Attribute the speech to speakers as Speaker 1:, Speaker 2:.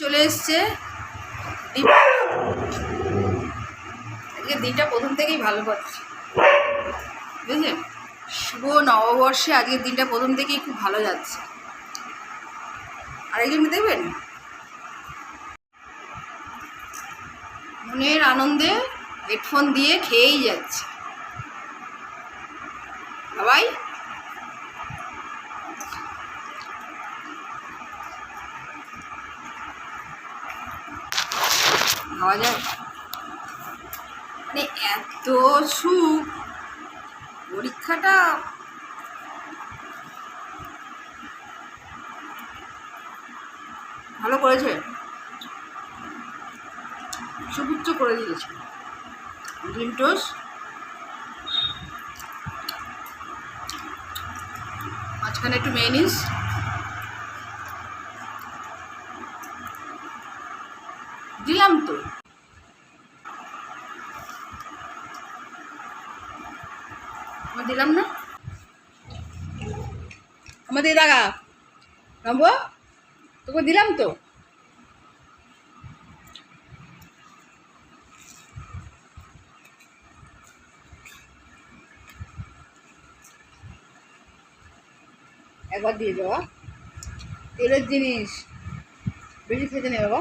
Speaker 1: চলে এসছে। দিনটা প্রথম থেকেই ভালো পাচ্ছি বুঝলেন? শুভ নববর্ষে আজকের দিনটা প্রথম থেকেই খুব ভালো যাচ্ছে। আরেকজন দেখবেন? মনের আনন্দে হেডফোন দিয়ে খেয়েই যাচ্ছে। বাবাই। খাওয়া যায়? মানে এত সুখ। পরীক্ষাটা? ভালো করেছে। সুপুচ্ছ করে দিয়েছে। ডিম মাঝখানে একটু মেয়নিস দিলাম তো। দিলাম না। আমাদের দাগা। নামবো তোকে দিলাম তো। একবার দিয়ে দেওয়া তেলের জিনিস বেশি খেতে নেই বাবা